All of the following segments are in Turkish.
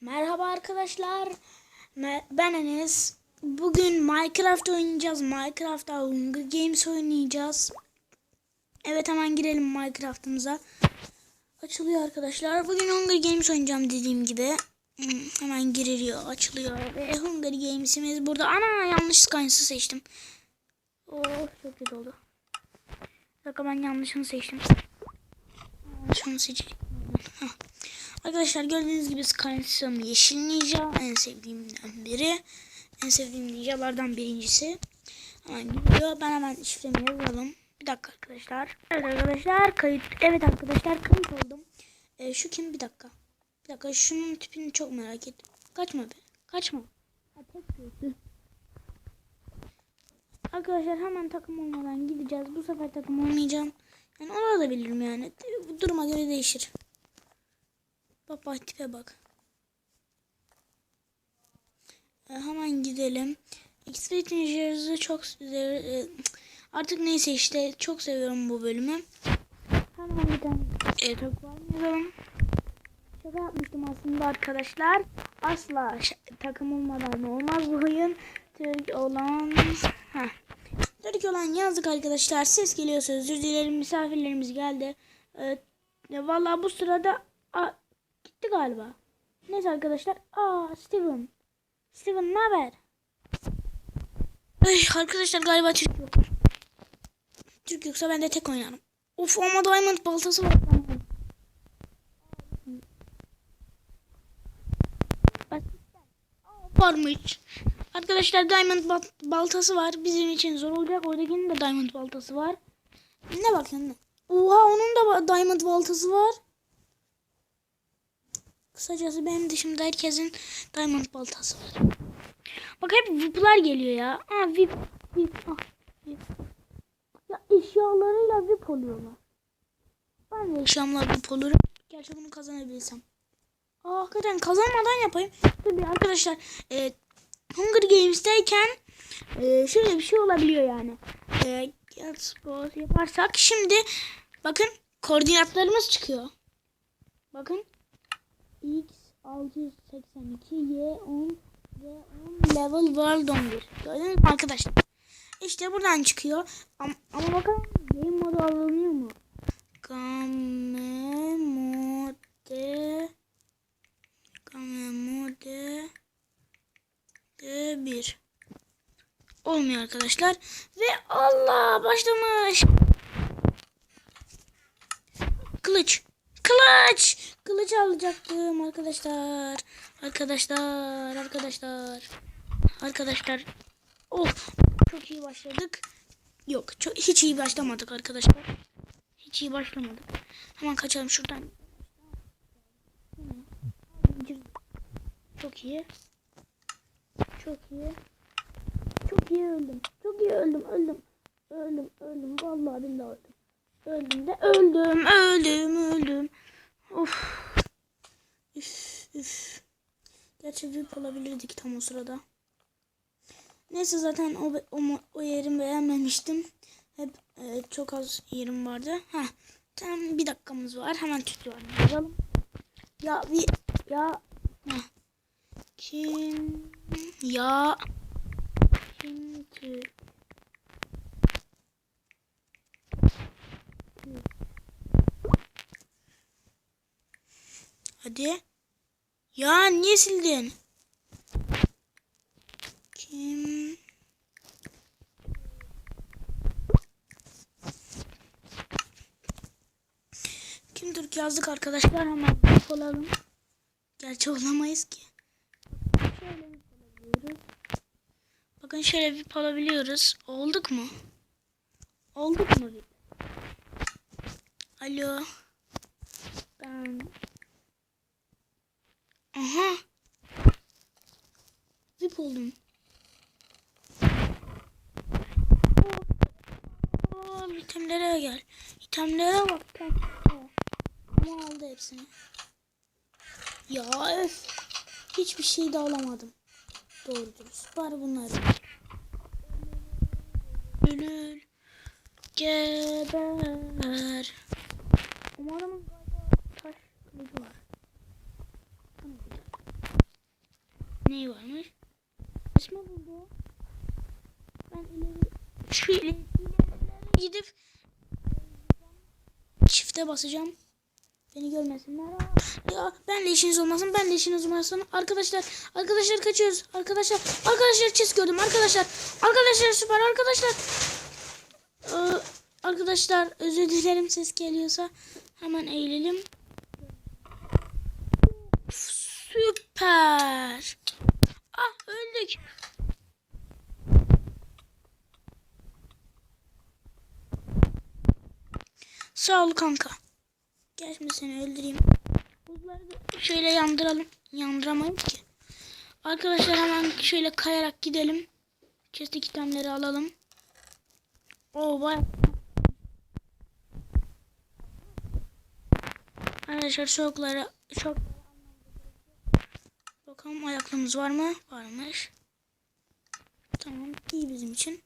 Merhaba arkadaşlar. Ben Enes. Bugün Minecraft oynayacağız. Minecraft'ta Hunger Games oynayacağız. Evet hemen girelim Minecraft'ımıza. Açılıyor arkadaşlar. Bugün Hunger Games oynayacağım dediğim gibi. Hmm, Hemen giriliyor, açılıyor. Ve Hunger Games'imiz burada. Ana yanlış Skynes'ı seçtim. Oh çok kötü oldu. Dakika ben yanlışını seçtim. Yanlışını seçtim. Arkadaşlar gördüğünüz gibi Skyrim yeşil ninja en sevdiğimden biri. En sevdiğim ninjalardan birincisi. Hemen gidiyor. Ben hemen şifremi yazalım. Bir dakika arkadaşlar. Evet arkadaşlar kayıt. Evet arkadaşlar kayıt oldum. Ee, şu kim? Bir dakika. Bir dakika şunun tipini çok merak ettim. Kaçma be. Kaçma. Arkadaşlar hemen takım olmadan gideceğiz. Bu sefer takım olmayacağım. Yani olabilirim yani. Duruma göre değişir. Bak bak tipe bak. E, hemen gidelim. X-Ray Ninja'sı çok e, artık neyse işte çok seviyorum bu bölümü. Hemen bir tane e, takım yazalım. Şaka yapmıştım aslında arkadaşlar. Asla takım olmadan olmaz bu oyun. Türk olan... Heh. Türk olan yazdık arkadaşlar. Ses geliyorsa özür dilerim. Misafirlerimiz geldi. Ee, ya vallahi bu sırada... Gitti galiba. Neyse arkadaşlar. Aa Steven. Steven ne haber? Ay arkadaşlar galiba Türk yok. Türk yoksa ben de tek oynarım. Of ama Diamond baltası var. Varmış. Arkadaşlar Diamond bal- baltası var. Bizim için zor olacak. Oradakinin de Diamond baltası var. Ne bakıyorsun? ne? Oha onun da Diamond baltası var. Kısacası benim dışımda herkesin Diamond baltası var. Bak hep VIP'lar geliyor ya. Aa VIP. VIP. Ah, VIP. Ya eşyalarıyla VIP oluyorlar. Ben de eşyamla VIP olurum. Gerçi bunu kazanabilsem. Aa, hakikaten kazanmadan yapayım. Bir arkadaşlar. E, Hunger Games'teyken e, şöyle bir şey olabiliyor yani. E, yaparsak şimdi bakın koordinatlarımız çıkıyor. Bakın X 682 Y 10 V 10 level world 11. Gördünüz mü arkadaşlar? İşte buradan çıkıyor. Ama, ama bakın game modu alınıyor mu? Game mode Game mode de 1 olmuyor arkadaşlar ve Allah başlamış kılıç kılıç. Kılıç alacaktım arkadaşlar. Arkadaşlar arkadaşlar. Arkadaşlar. Oh çok iyi başladık. Yok çok, hiç iyi başlamadık arkadaşlar. Hiç iyi başlamadık. Hemen kaçalım şuradan. Çok iyi. Çok iyi. Çok iyi öldüm. Çok iyi öldüm öldüm. Öldüm öldüm. Vallahi billahi öldüm öldüm de öldüm öldüm öldüm. Of. Üf üf. Gerçi VIP olabilirdik tam o sırada. Neyse zaten o, o, o yerim beğenmemiştim. Hep e, çok az yerim vardı. Ha tam bir dakikamız var. Hemen tutuyorum yazalım ya bir ya Heh. kim? Ya kim Türk Hadi. Ya niye sildin? Kim? Kim Türk yazdık arkadaşlar hemen olalım. Gerçi olamayız ki. Şöyle bir alabiliyoruz. Bakın şöyle bir alabiliyoruz. Olduk mu? Olduk mu? Alo. Ben Aha. Zip oldum. Oo, itemlere gel. İtemlere bak. Ama aldı hepsini. Ya öf. Hiçbir şey de alamadım. Doğru dürüst. Bari bunları. Ölür. Geber. Umarım taş kılıcı var. Neyi varmış? İsmi buldu. Ben ileri şu ileri, gidip çifte basacağım. Beni görmesinler. Ya benle işiniz olmasın. Benle işiniz olmasın. Arkadaşlar, arkadaşlar kaçıyoruz. Arkadaşlar, arkadaşlar çiz gördüm. Arkadaşlar, arkadaşlar süper arkadaşlar. Ee, arkadaşlar özür dilerim ses geliyorsa hemen eğilelim. Süper. Ah öldük. Sağ ol kanka. Gel şimdi seni öldüreyim. Buzları şöyle yandıralım. Yandıramayız ki. Arkadaşlar hemen şöyle kayarak gidelim. Kestik itemleri alalım. Oo baya. Arkadaşlar şokları çok Bakalım ayaklığımız var mı? Varmış. Tamam iyi bizim için.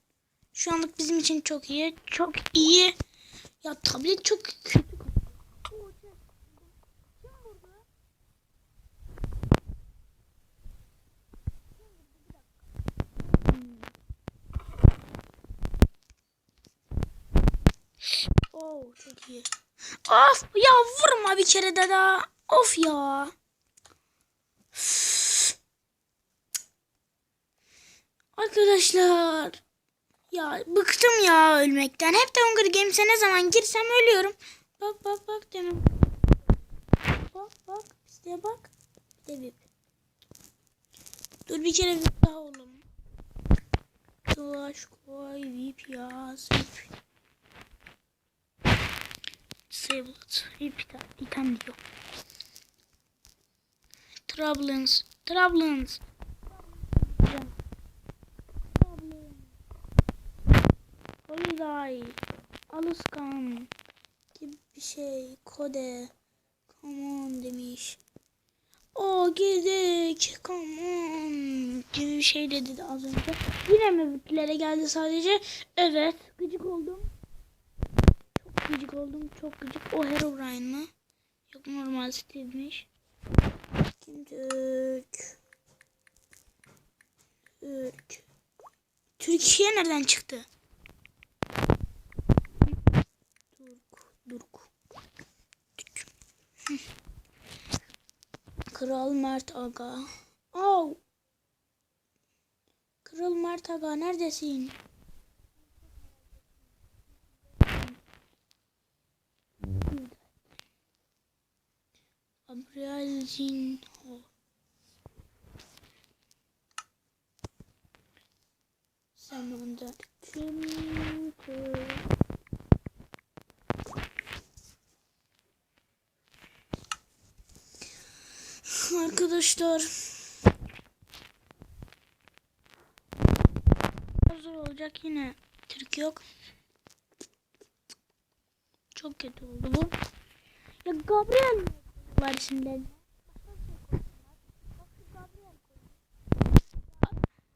Şu anlık bizim için çok iyi. Çok iyi. Ya tablet çok kötü. Oh çok iyi. Of ya vurma bir kere de daha. Of ya. Üf. Arkadaşlar. Ya bıktım ya ölmekten. Hep de Hunger Games'e ne zaman girsem ölüyorum. Bak bak bak demem. Bak bak işte bak. Bir bir. Dur bir kere bir daha oğlum. Dolaş koy vip ya. Vip. Disabled. Vip item diyor. Troublance. Troublance. Holiday. Aluskan. Gibi bir şey. Kode. Come on demiş. O girdik. Come on. Gibi bir şey dedi de az önce. Yine mi bitlere geldi sadece? Evet. Gıcık oldum. Çok gıcık oldum. Çok gıcık. O Herobrine mı? Yok normal Steve'miş. Türk? Türk. Türkiye nereden çıktı? Kral Mert Aga. Oh. Kral Mert Aga neredesin? Gabriel Zinho. Sen onda çünkü Arkadaşlar. Zor olacak yine Türk yok. Çok kötü oldu bu. Ya Gabriel var şimdi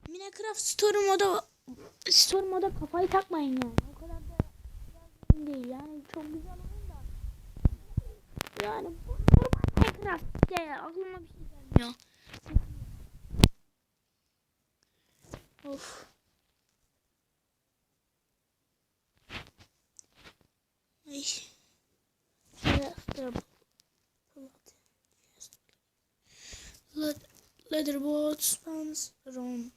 Minecraft Story moda Story moda kafayı takmayın yani. O kadar da değil yani. Çok güzel oyun da. Yani bu normal Minecraft işte aklıma bir şey gelmiyor Of. Ay. Spans Rom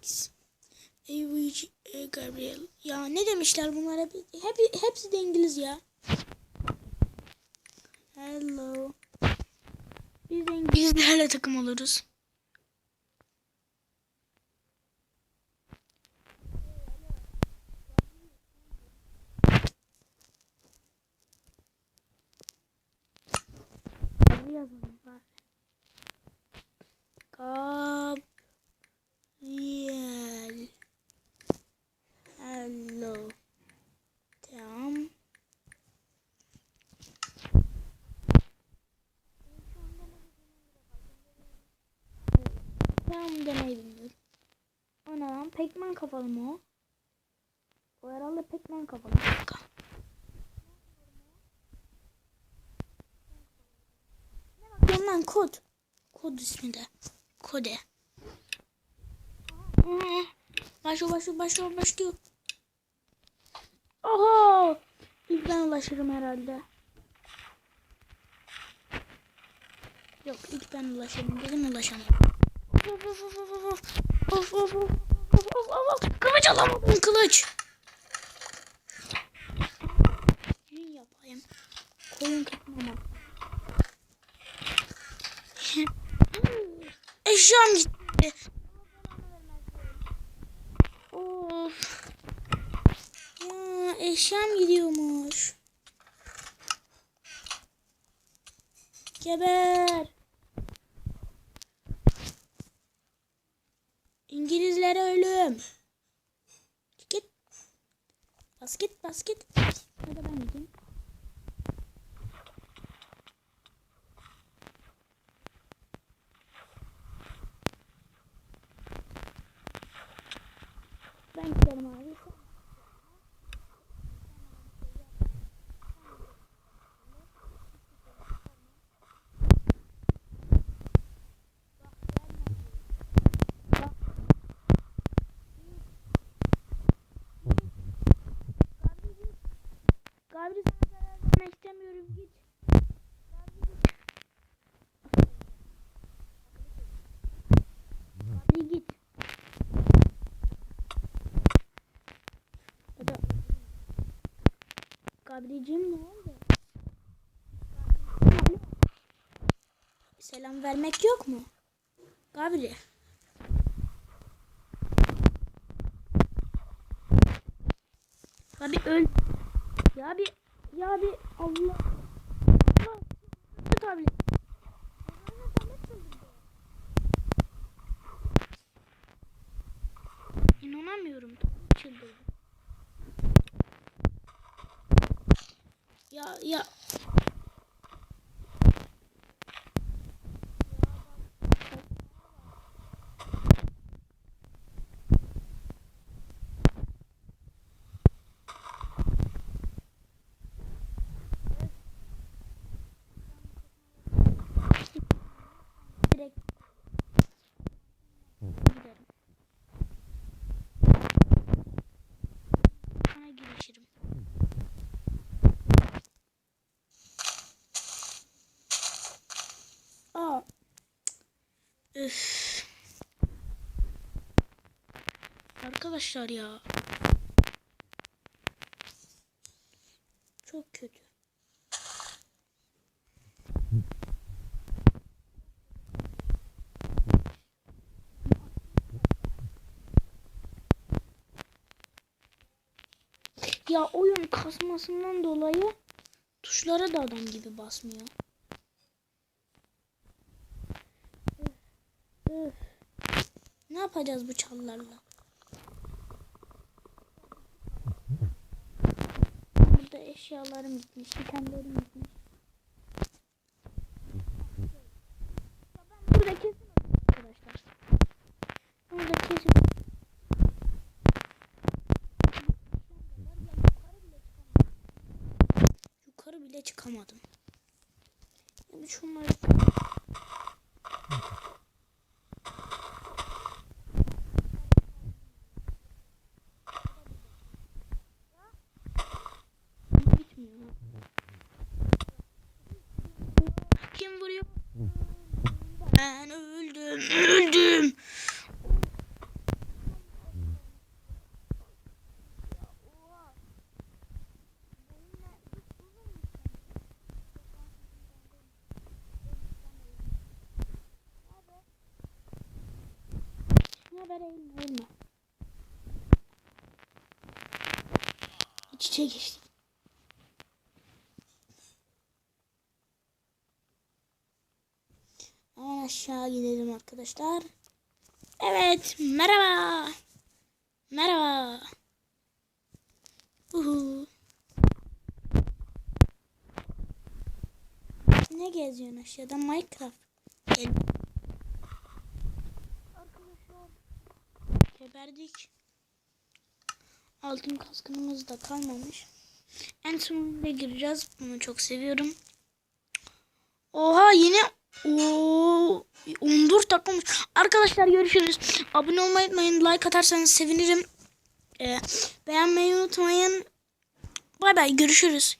X. AVG e, Gabriel. Ya ne demişler bunlar? Hep, hep hepsi de İngiliz ya. Hello Biz de İngilizlerle takım oluruz? Yazalım bari. Gabriel. Hello. Tamam. Tamam demeyi bilmiyorum. O ne lan? Pekmen kafalı mı o? O herhalde pekmen kafalı. Lan kod. Kod ismi de. Kode. Başlıyor başlıyor başlıyor başlıyor. Oho. İlk ben ulaşırım herhalde. Yok ilk ben ulaşırım dedim ulaşamam. Of of of of of of of. Kılıç alamadım kılıç. Yün yapayım. Koyun katmama. Eşyam gitti. Of. Ya eşyam gidiyormuş. Geber. Bas git bas git. Ya da ben gideyim. Ben giderim abi. Gabri sana zarar vermek istemiyorum git. Gabri git. Ya da... Gabriciğim ne oldu? Selam vermek yok mu? Gabri. Abi öl. Ya bir ya bir Allah. Allah. Abi. İnanamıyorum. Çıldırdı. Ya ya. Üf. Arkadaşlar ya. Çok kötü. Ya oyun kasmasından dolayı tuşlara da adam gibi basmıyor. Üf, üf. Ne yapacağız bu çallarla? Burada eşyalarım gitmiş, itemlerim gitmiş. Burada kesin arkadaşlar. Burada kesin. Yukarı bile çıkamadım. Ya bir şunları Bitmiyor. Kim vuruyor? Ben öldüm, öldüm. Eğilme, eğilme. İç içe geçtik. Hemen aşağı gidelim arkadaşlar. Evet, merhaba. Merhaba. Uhu. Ne geziyorsun aşağıda? Minecraft. Gel. Geberdik. Altın kaskımız da kalmamış. En sonunda gireceğiz. Bunu çok seviyorum. Oha yine Oo, 14 dakika. Arkadaşlar görüşürüz. Abone olmayı unutmayın. Like atarsanız sevinirim. Ee, beğenmeyi unutmayın. Bay bay görüşürüz.